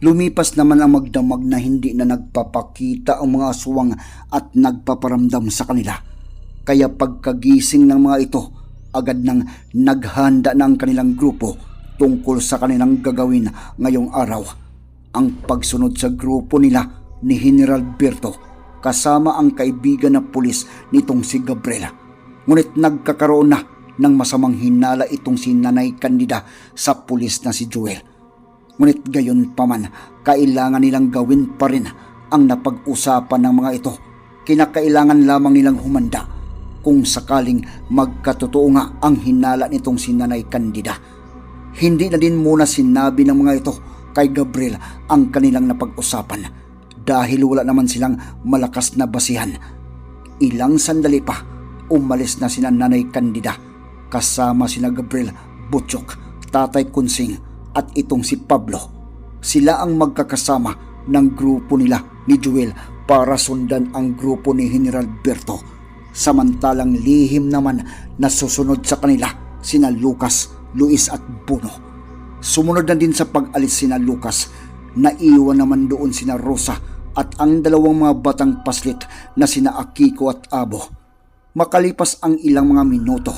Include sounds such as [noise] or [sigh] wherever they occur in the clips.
Lumipas naman ang magdamag na hindi na nagpapakita ang mga aswang at nagpaparamdam sa kanila. Kaya pagkagising ng mga ito, agad nang naghanda na ang kanilang grupo tungkol sa kanilang gagawin ngayong araw. Ang pagsunod sa grupo nila ni General Berto kasama ang kaibigan na pulis nitong si Gabriela. Ngunit nagkakaroon na ng masamang hinala itong si Nanay Candida sa pulis na si Joel. Ngunit gayon pa man, kailangan nilang gawin pa rin ang napag-usapan ng mga ito. Kinakailangan lamang nilang humanda kung sakaling magkatotoo nga ang hinala nitong si Nanay Candida. Hindi na din muna sinabi ng mga ito kay Gabriel ang kanilang napag-usapan dahil wala naman silang malakas na basihan. Ilang sandali pa, umalis na sina Nanay Candida kasama sina Gabriel Butchok, Tatay Kunsing at itong si Pablo. Sila ang magkakasama ng grupo nila ni Joel para sundan ang grupo ni General Berto. Samantalang lihim naman na susunod sa kanila sina Lucas, Luis at Bruno. Sumunod na din sa pag-alis sina Lucas, naiwan naman doon sina Rosa at ang dalawang mga batang paslit na sina Akiko at Abo. Makalipas ang ilang mga minuto,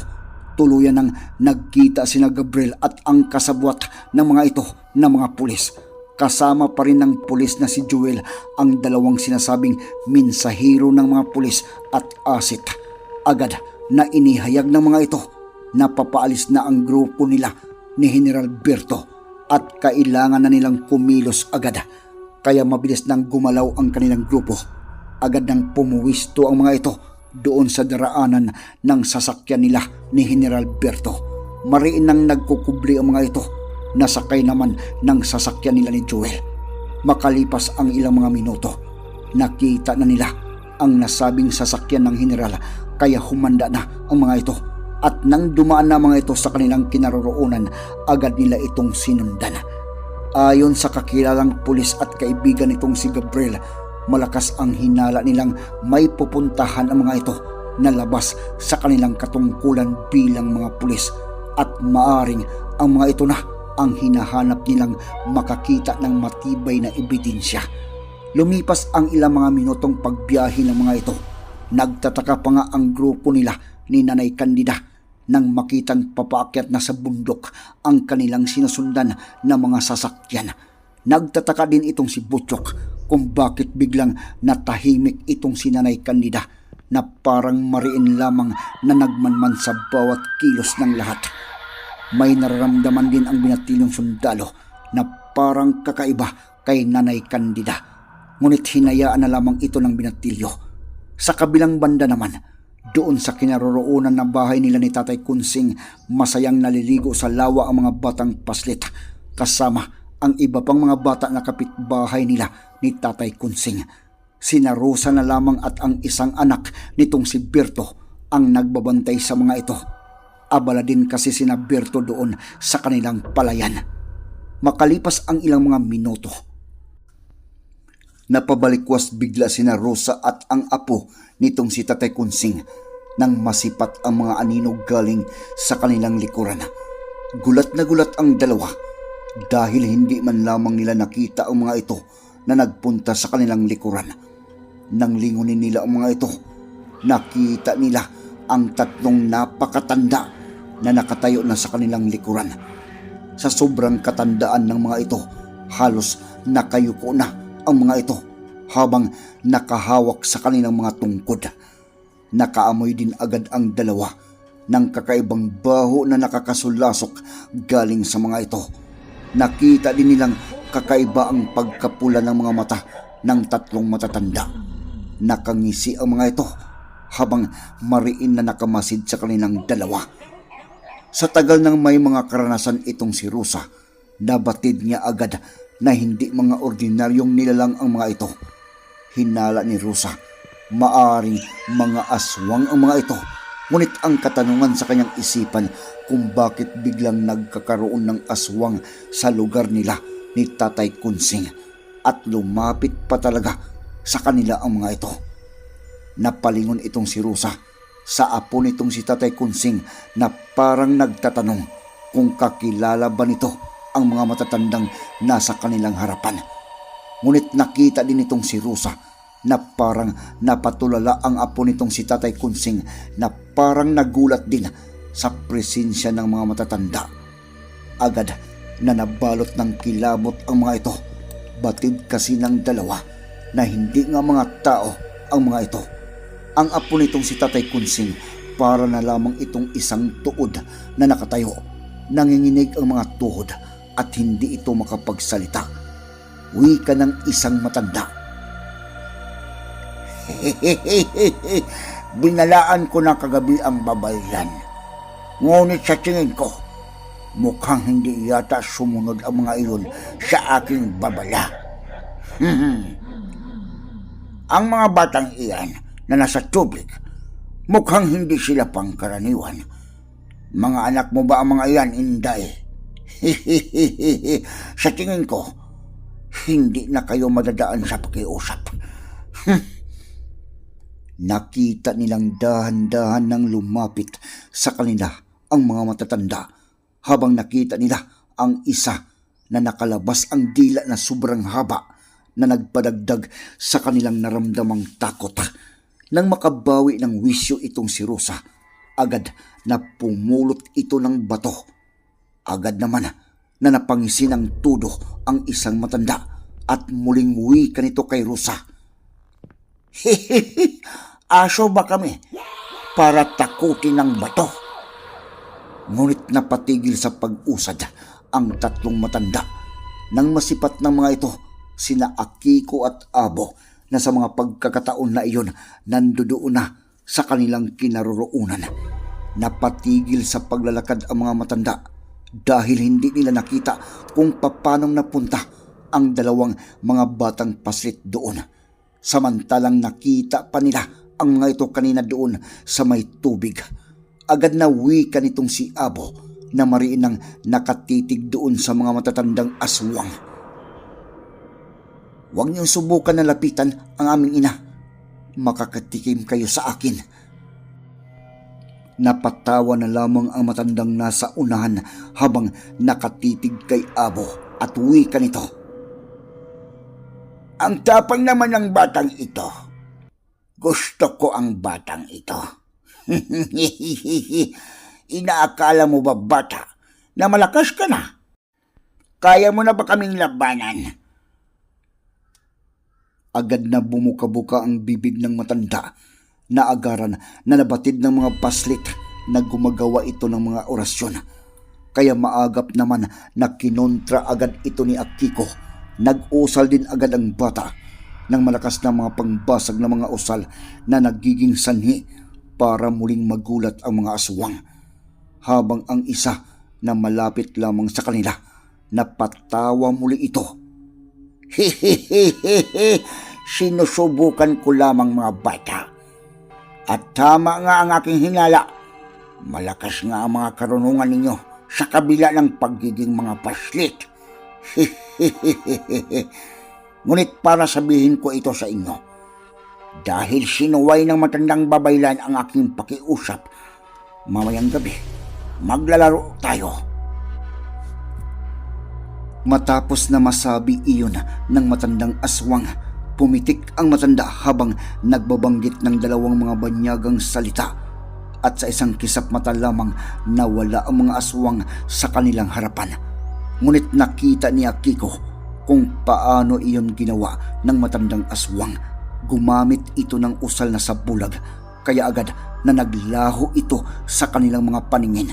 tuluyan ng nagkita sina Gabriel at ang kasabwat ng mga ito na mga pulis. Kasama pa rin ng pulis na si Joel ang dalawang sinasabing minsahiro ng mga pulis at asit. Agad na inihayag ng mga ito na papaalis na ang grupo nila ni General Berto at kailangan na nilang kumilos agad. Kaya mabilis nang gumalaw ang kanilang grupo. Agad nang pumuwisto ang mga ito doon sa daraanan ng sasakyan nila ni General Berto. Mariin nang nagkukubli ang mga ito, nasakay naman ng sasakyan nila ni Joel. Makalipas ang ilang mga minuto, nakita na nila ang nasabing sasakyan ng General kaya humanda na ang mga ito at nang dumaan na mga ito sa kanilang kinaroroonan, agad nila itong sinundan. Ayon sa kakilalang pulis at kaibigan nitong si Gabriel, malakas ang hinala nilang may pupuntahan ang mga ito na labas sa kanilang katungkulan bilang mga pulis at maaring ang mga ito na ang hinahanap nilang makakita ng matibay na ebidensya. Lumipas ang ilang mga minutong pagbiyahe ng mga ito. Nagtataka pa nga ang grupo nila ni Nanay Candida nang makitang papaakyat na sa bundok ang kanilang sinusundan na mga sasakyan. Nagtataka din itong si Butchok kung bakit biglang natahimik itong si Nanay Candida na parang mariin lamang na nagmanman sa bawat kilos ng lahat. May nararamdaman din ang binatilyong sundalo na parang kakaiba kay Nanay Candida. Ngunit hinayaan na lamang ito ng binatilyo. Sa kabilang banda naman, doon sa kinaroroonan ng bahay nila ni Tatay Kunsing, masayang naliligo sa lawa ang mga batang paslit kasama ang iba pang mga bata na kapitbahay nila ni Tatay Kunsing. Sina Rosa na lamang at ang isang anak nitong si Berto ang nagbabantay sa mga ito. Abala din kasi sina Berto doon sa kanilang palayan. Makalipas ang ilang mga minuto, napabalikwas bigla sina Rosa at ang apo nitong si Tatay Kunsing nang masipat ang mga aninog galing sa kanilang likuran. Gulat na gulat ang dalawa dahil hindi man lamang nila nakita ang mga ito na nagpunta sa kanilang likuran. Nang lingunin nila ang mga ito, nakita nila ang tatlong napakatanda na nakatayo na sa kanilang likuran. Sa sobrang katandaan ng mga ito, halos nakayuko na ang mga ito habang nakahawak sa kanilang mga tungkod. Nakaamoy din agad ang dalawa ng kakaibang baho na nakakasulasok galing sa mga ito. Nakita din nilang kakaiba ang pagkapula ng mga mata ng tatlong matatanda. Nakangisi ang mga ito habang mariin na nakamasid sa kanilang dalawa. Sa tagal ng may mga karanasan itong si Rusa, nabatid niya agad na hindi mga ordinaryong nilalang ang mga ito. Hinala ni Rusa, maaring mga aswang ang mga ito. Ngunit ang katanungan sa kanyang isipan kung bakit biglang nagkakaroon ng aswang sa lugar nila ni Tatay Kunsing at lumapit pa talaga sa kanila ang mga ito. Napalingon itong si Rusa sa apo nitong si Tatay Kunsing na parang nagtatanong kung kakilala ba nito ang mga matatandang nasa kanilang harapan. Ngunit nakita din itong si Rusa na parang napatulala ang apo nitong si Tatay Kunsing na parang nagulat din sa presensya ng mga matatanda. Agad na nabalot ng kilabot ang mga ito. Batid kasi ng dalawa na hindi nga mga tao ang mga ito. Ang apo nitong si Tatay Kunsing para na lamang itong isang tuod na nakatayo. Nanginginig ang mga tuhod at hindi ito makapagsalita. Wika ng isang matanda. [laughs] Binalaan ko na kagabi ang babaylan. Ngunit sa tingin ko, mukhang hindi yata sumunod ang mga iyon sa aking babala. [laughs] ang mga batang iyan na nasa tubig, mukhang hindi sila pangkaraniwan. Mga anak mo ba ang mga iyan, Inday? [laughs] sa tingin ko, hindi na kayo madadaan sa pakiusap. [laughs] Nakita nilang dahan-dahan nang lumapit sa kanila ang mga matatanda habang nakita nila ang isa na nakalabas ang dila na sobrang haba na nagpadagdag sa kanilang naramdamang takot. Nang makabawi ng wisyo itong si Rosa, agad na pumulot ito ng bato. Agad naman na napangisi ng tudo ang isang matanda at muling wika nito kay Rosa. Hehehe, [laughs] aso ba kami para takutin ng bato? Ngunit napatigil sa pag-usad ang tatlong matanda nang masipat ng mga ito sina Akiko at Abo na sa mga pagkakataon na iyon nandoon na sa kanilang kinaroroonan. Napatigil sa paglalakad ang mga matanda dahil hindi nila nakita kung papanong napunta ang dalawang mga batang paslit doon. Samantalang nakita pa nila ang mga ito kanina doon sa may tubig. Agad na wika nitong si Abo na mariin ng nakatitig doon sa mga matatandang aswang. Huwag niyong subukan na lapitan ang aming ina. Makakatikim kayo sa akin. Napatawa na lamang ang matandang nasa unahan habang nakatitig kay Abo at wika nito. Ang tapang naman ng batang ito. Gusto ko ang batang ito. [laughs] Inaakala mo ba bata na malakas ka na? Kaya mo na ba kaming labanan? Agad na bumuka-buka ang bibig ng matanda na agaran na nabatid ng mga paslit na gumagawa ito ng mga orasyon. Kaya maagap naman na kinontra agad ito ni Akiko. Nag-usal din agad ang bata ng malakas na mga pangbasag na mga usal na nagiging sanhi para muling magulat ang mga aswang. Habang ang isa na malapit lamang sa kanila, napatawa muli ito. Hehehehe, sinusubukan ko lamang mga bata. At tama nga ang aking hinala. Malakas nga ang mga karunungan ninyo sa kabila ng pagiging mga paslit. Ngunit para sabihin ko ito sa inyo, dahil sinuway ng matandang babaylan ang aking pakiusap, mamayang gabi, maglalaro tayo. Matapos na masabi iyon ng matandang aswang, pumitik ang matanda habang nagbabanggit ng dalawang mga banyagang salita at sa isang kisap mata lamang nawala ang mga aswang sa kanilang harapan. Ngunit nakita ni Akiko kung paano iyon ginawa ng matandang aswang. Gumamit ito ng usal na sabulag kaya agad na naglaho ito sa kanilang mga paningin.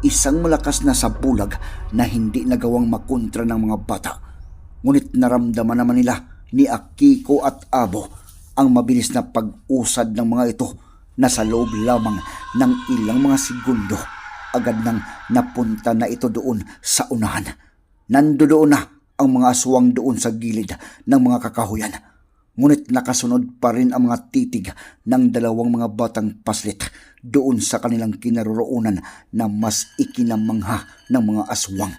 Isang malakas na sabulag na hindi nagawang makontra ng mga bata. Ngunit naramdaman naman nila ni Akiko at Abo ang mabilis na pag-usad ng mga ito na sa loob lamang ng ilang mga segundo agad nang napunta na ito doon sa unahan. Nandoon na ang mga aswang doon sa gilid ng mga kakahuyan. Ngunit nakasunod pa rin ang mga titig ng dalawang mga batang paslit doon sa kanilang kinaroroonan na mas ikinamangha ng mga aswang.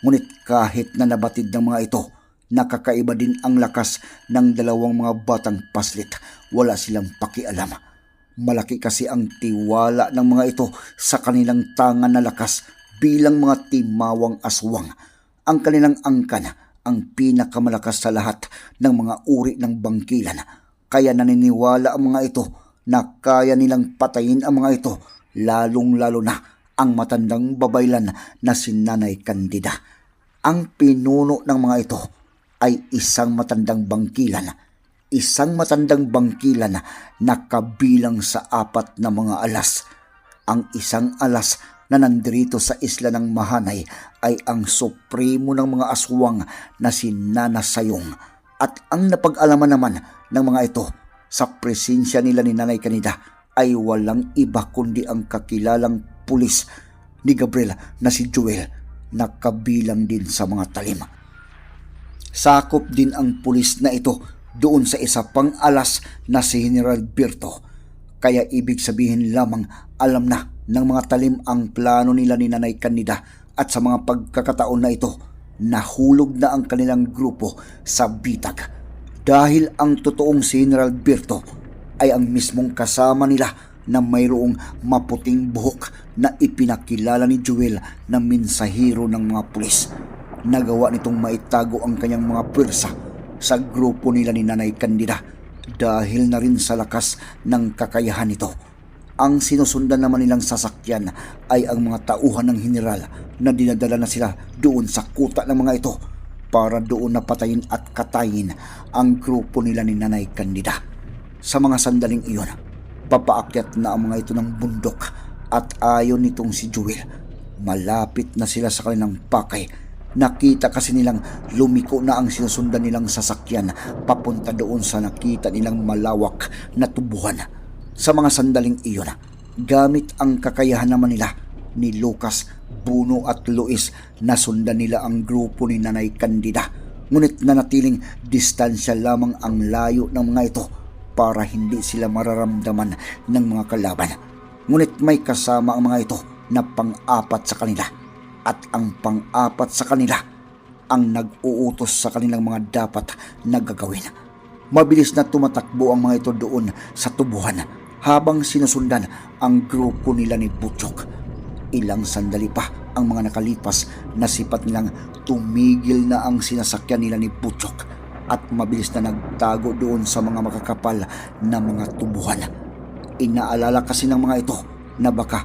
Ngunit kahit na nabatid ng mga ito, nakakaiba din ang lakas ng dalawang mga batang paslit. Wala silang pakialam. Malaki kasi ang tiwala ng mga ito sa kanilang tangan na lakas bilang mga timawang aswang. Ang kanilang angkan ang pinakamalakas sa lahat ng mga uri ng bangkilan. Kaya naniniwala ang mga ito na kaya nilang patayin ang mga ito, lalong-lalo na ang matandang babaylan na si Nanay Candida. Ang pinuno ng mga ito ay isang matandang bangkilan. Isang matandang bangkilan na kabilang sa apat na mga alas. Ang isang alas na nandirito sa isla ng Mahanay ay ang supremo ng mga aswang na si Nana Sayong. At ang napag-alaman naman ng mga ito sa presensya nila ni Nanay Kanida ay walang iba kundi ang kakilalang pulis ni Gabriel na si Joel na kabilang din sa mga talim. Sakop din ang pulis na ito doon sa isa pang alas na si General Birto. Kaya ibig sabihin lamang alam na ng mga talim ang plano nila ni Nanay Candida at sa mga pagkakataon na ito, nahulog na ang kanilang grupo sa bitag. Dahil ang totoong si General Birto ay ang mismong kasama nila na mayroong maputing buhok na ipinakilala ni Joel na minsahiro ng mga pulis. Nagawa nitong maitago ang kanyang mga pwersa sa grupo nila ni Nanay Candida dahil na rin sa lakas ng kakayahan nito. Ang sinusundan naman nilang sasakyan ay ang mga tauhan ng general na dinadala na sila doon sa kuta ng mga ito para doon napatayin at katayin ang grupo nila ni Nanay Candida. Sa mga sandaling iyon, papaakyat na ang mga ito ng bundok at ayon nitong si Jewel, malapit na sila sa kanilang pakay Nakita kasi nilang lumiko na ang sinusundan nilang sasakyan papunta doon sa nakita nilang malawak na tubuhan. Sa mga sandaling iyon, gamit ang kakayahan naman nila ni Lucas, Bruno at Luis na sundan nila ang grupo ni Nanay Candida. Ngunit nanatiling distansya lamang ang layo ng mga ito para hindi sila mararamdaman ng mga kalaban. Ngunit may kasama ang mga ito na pang-apat sa kanila at ang pang-apat sa kanila ang nag-uutos sa kanilang mga dapat na gagawin. Mabilis na tumatakbo ang mga ito doon sa tubuhan habang sinusundan ang grupo nila ni Butchok. Ilang sandali pa ang mga nakalipas na sipat nilang tumigil na ang sinasakyan nila ni Butchok at mabilis na nagtago doon sa mga makakapal na mga tubuhan. Inaalala kasi ng mga ito na baka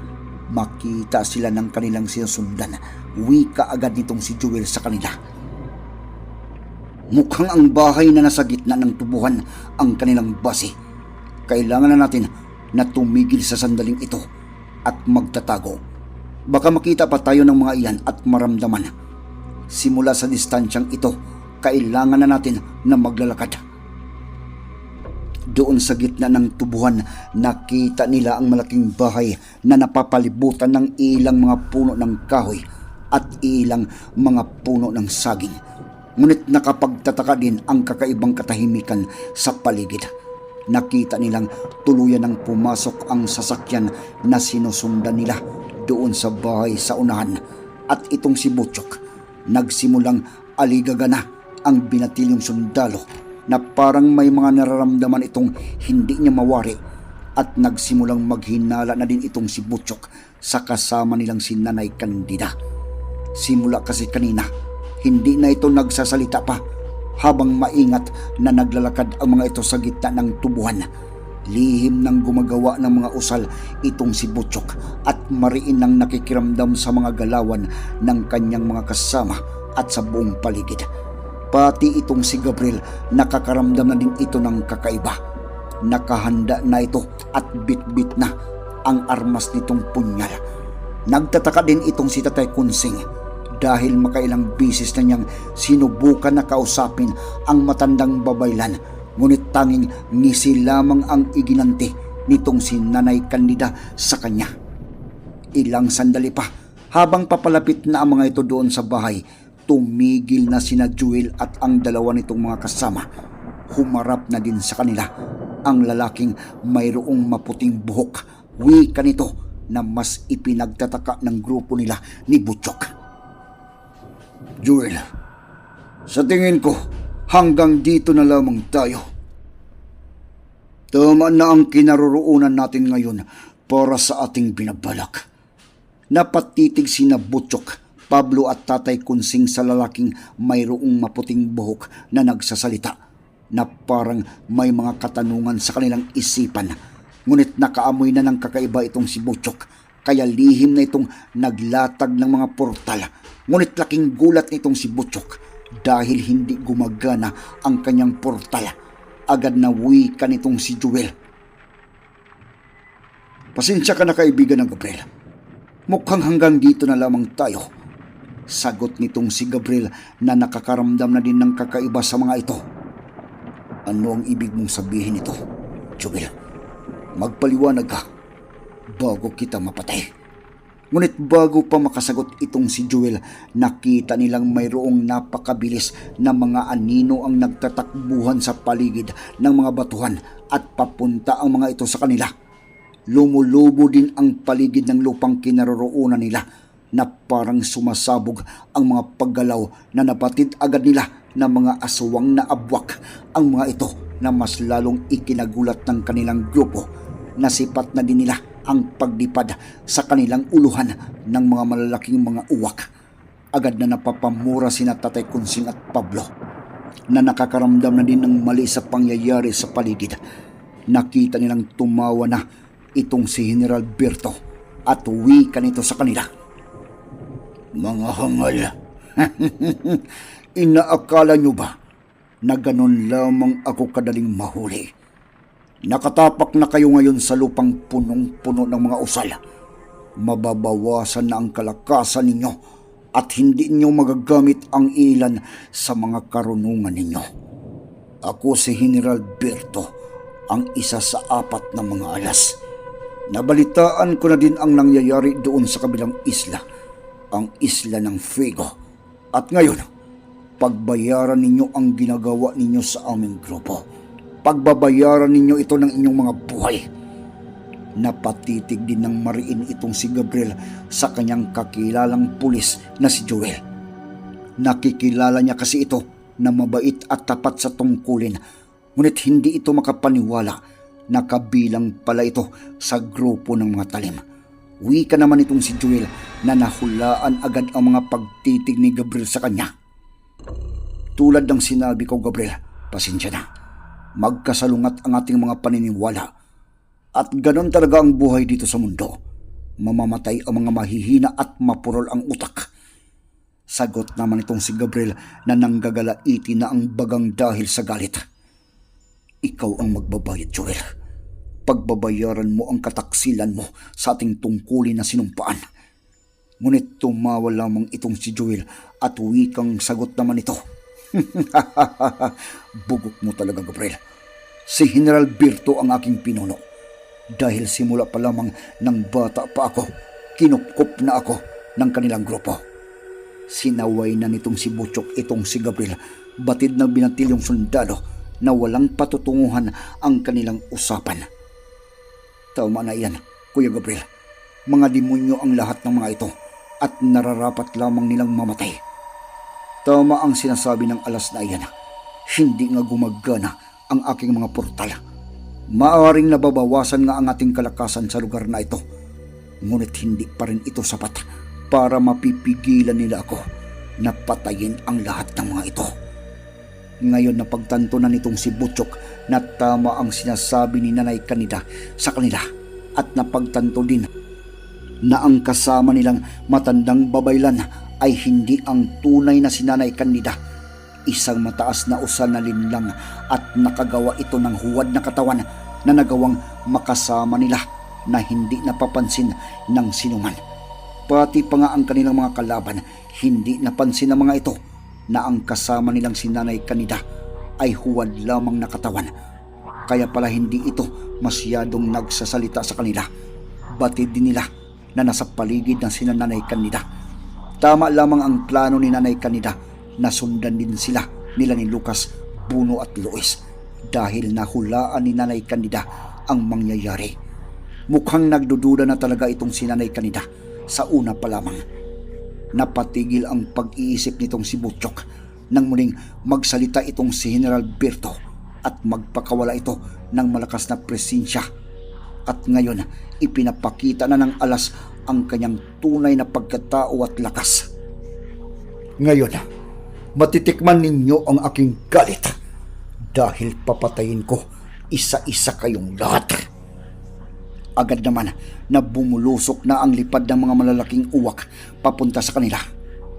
makita sila ng kanilang sinusundan. Wika agad nitong si Jewel sa kanila. Mukhang ang bahay na nasa gitna ng tubuhan ang kanilang base. Kailangan na natin na tumigil sa sandaling ito at magtatago. Baka makita pa tayo ng mga iyan at maramdaman. Simula sa distansyang ito, kailangan na natin na maglalakad. Doon sa gitna ng tubuhan, nakita nila ang malaking bahay na napapalibutan ng ilang mga puno ng kahoy at ilang mga puno ng saging. Ngunit nakapagtataka din ang kakaibang katahimikan sa paligid. Nakita nilang tuluyan ng pumasok ang sasakyan na sinusundan nila doon sa bahay sa unahan. At itong si Butchok nagsimulang aligaga na ang binatilyong sundalo na parang may mga nararamdaman itong hindi niya mawari. At nagsimulang maghinala na din itong si Butchok sa kasama nilang si Nanay Candida. Simula kasi kanina, hindi na ito nagsasalita pa habang maingat na naglalakad ang mga ito sa gitna ng tubuhan. Lihim nang gumagawa ng mga usal itong si Butchok at mariin nang nakikiramdam sa mga galawan ng kanyang mga kasama at sa buong paligid. Pati itong si Gabriel nakakaramdam na din ito ng kakaiba. Nakahanda na ito at bit-bit na ang armas nitong punyal. Nagtataka din itong si Tatay Kunsing dahil makailang bisis na niyang sinubukan na kausapin ang matandang babaylan ngunit tanging ngisi lamang ang iginanti nitong si Nanay Kandida sa kanya. Ilang sandali pa habang papalapit na ang mga ito doon sa bahay, tumigil na sina Jewel at ang dalawa nitong mga kasama. Humarap na din sa kanila ang lalaking mayroong maputing buhok. Wika nito na mas ipinagtataka ng grupo nila ni Butchok. Jewel, sa tingin ko, hanggang dito na lamang tayo. Tama na ang kinaroroonan natin ngayon para sa ating binabalak. Napatitig sina Butchok, Pablo at Tatay Kunsing sa lalaking mayroong maputing buhok na nagsasalita na parang may mga katanungan sa kanilang isipan. Ngunit nakaamoy na ng kakaiba itong si Butchok kaya lihim na itong naglatag ng mga portal. Ngunit laking gulat nitong si Butchok dahil hindi gumagana ang kanyang portal. Agad na wika nitong si Jewel. Pasensya ka na kaibigan ng Gabriel. Mukhang hanggang dito na lamang tayo. Sagot nitong si Gabriel na nakakaramdam na din ng kakaiba sa mga ito. Ano ang ibig mong sabihin nito, Jubel? Magpaliwanag ka bago kita mapatay. Ngunit bago pa makasagot itong si Jewel, nakita nilang mayroong napakabilis na mga anino ang nagtatakbuhan sa paligid ng mga batuhan at papunta ang mga ito sa kanila. Lumulubo din ang paligid ng lupang kinaroroonan nila na parang sumasabog ang mga paggalaw na napatid agad nila ng mga aswang na abwak ang mga ito na mas lalong ikinagulat ng kanilang grupo. Nasipat na din nila ang pagdipad sa kanilang uluhan ng mga malalaking mga uwak. Agad na napapamura sina Tatay Kunsing at Pablo na nakakaramdam na din ng mali sa pangyayari sa paligid. Nakita nilang tumawa na itong si General Berto at wika nito sa kanila. Mga hangal, [laughs] inaakala nyo ba na ganun lamang ako kadaling mahuli? Nakatapak na kayo ngayon sa lupang punong-puno ng mga usal. Mababawasan na ang kalakasan ninyo at hindi ninyo magagamit ang ilan sa mga karunungan ninyo. Ako si General Berto, ang isa sa apat na mga alas. Nabalitaan ko na din ang nangyayari doon sa kabilang isla, ang isla ng Fuego. At ngayon, pagbayaran ninyo ang ginagawa ninyo sa aming grupo. Pagbabayaran ninyo ito ng inyong mga buhay. Napatitig din ng mariin itong si Gabriel sa kanyang kakilalang pulis na si Joel. Nakikilala niya kasi ito na mabait at tapat sa tungkulin, ngunit hindi ito makapaniwala na kabilang pala ito sa grupo ng mga talim. Wika naman itong si Joel na nahulaan agad ang mga pagtitig ni Gabriel sa kanya. Tulad ng sinabi ko, Gabriel, pasensya na. Magkasalungat ang ating mga paniniwala. At ganon talaga ang buhay dito sa mundo. Mamamatay ang mga mahihina at mapurol ang utak. Sagot naman itong si Gabriel na nanggagalaiti na ang bagang dahil sa galit. Ikaw ang magbabayad, Joel. Pagbabayaran mo ang kataksilan mo sa ating tungkulin na sinumpaan. Ngunit tumawa lamang itong si Joel at wikang sagot naman ito. [laughs] Bugok mo talaga, Gabriel. Si General Birto ang aking pinuno. Dahil simula pa lamang ng bata pa ako, kinupkup na ako ng kanilang grupo. Sinaway na nitong si Butchok itong si Gabriel, batid na binatil yung sundalo na walang patutunguhan ang kanilang usapan. Tama na yan, Kuya Gabriel. Mga demonyo ang lahat ng mga ito at nararapat lamang nilang mamatay. Tama ang sinasabi ng alas na iyan. Hindi nga gumagana ang aking mga portal. Maaring nababawasan nga ang ating kalakasan sa lugar na ito. Ngunit hindi pa rin ito sapat para mapipigilan nila ako na patayin ang lahat ng mga ito. Ngayon na pagtanto na nitong si Butchok na tama ang sinasabi ni Nanay Kanida sa kanila at napagtanto din na ang kasama nilang matandang babaylan ay hindi ang tunay na sinanay kanida. Isang mataas na usal na linlang at nakagawa ito ng huwad na katawan na nagawang makasama nila na hindi napapansin ng sinuman. Pati pa nga ang kanilang mga kalaban, hindi napansin ng mga ito na ang kasama nilang si Nanay Kanida ay huwad lamang na katawan. Kaya pala hindi ito masyadong nagsasalita sa kanila. Batid din nila na nasa paligid ng sina Nanay Kanida. Tama lamang ang plano ni Nanay Kanida na sundan din sila nila ni Lucas, Buno at Luis dahil nahulaan ni Nanay Kanida ang mangyayari. Mukhang nagdududa na talaga itong si Nanay Kanida sa una pa lamang. Napatigil ang pag-iisip nitong si Butchok nang muling magsalita itong si General Berto at magpakawala ito ng malakas na presensya. At ngayon, ipinapakita na ng alas ang kanyang tunay na pagkatao at lakas. Ngayon, matitikman ninyo ang aking galit dahil papatayin ko isa-isa kayong lahat. Agad naman na bumulusok na ang lipad ng mga malalaking uwak papunta sa kanila.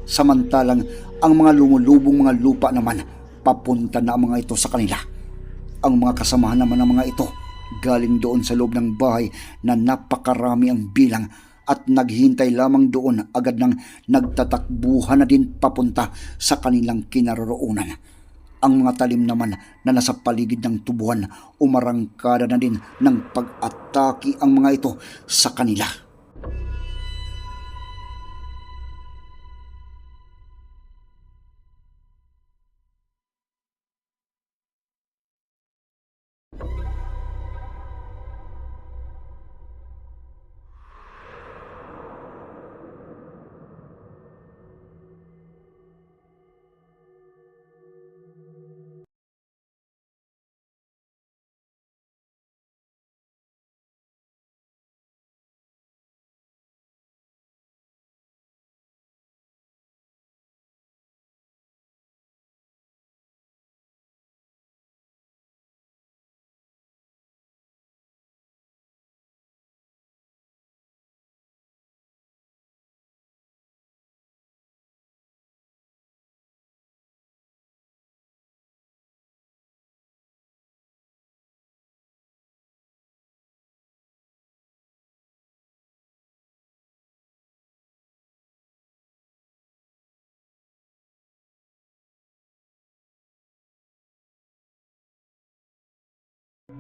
Samantalang ang mga lumulubong mga lupa naman papunta na ang mga ito sa kanila. Ang mga kasamahan naman ng mga ito galing doon sa loob ng bahay na napakarami ang bilang at naghintay lamang doon agad nang nagtatakbuhan na din papunta sa kanilang kinaroroonan. Ang mga talim naman na nasa paligid ng tubuhan umarangkada na din ng pag-atake ang mga ito sa kanila.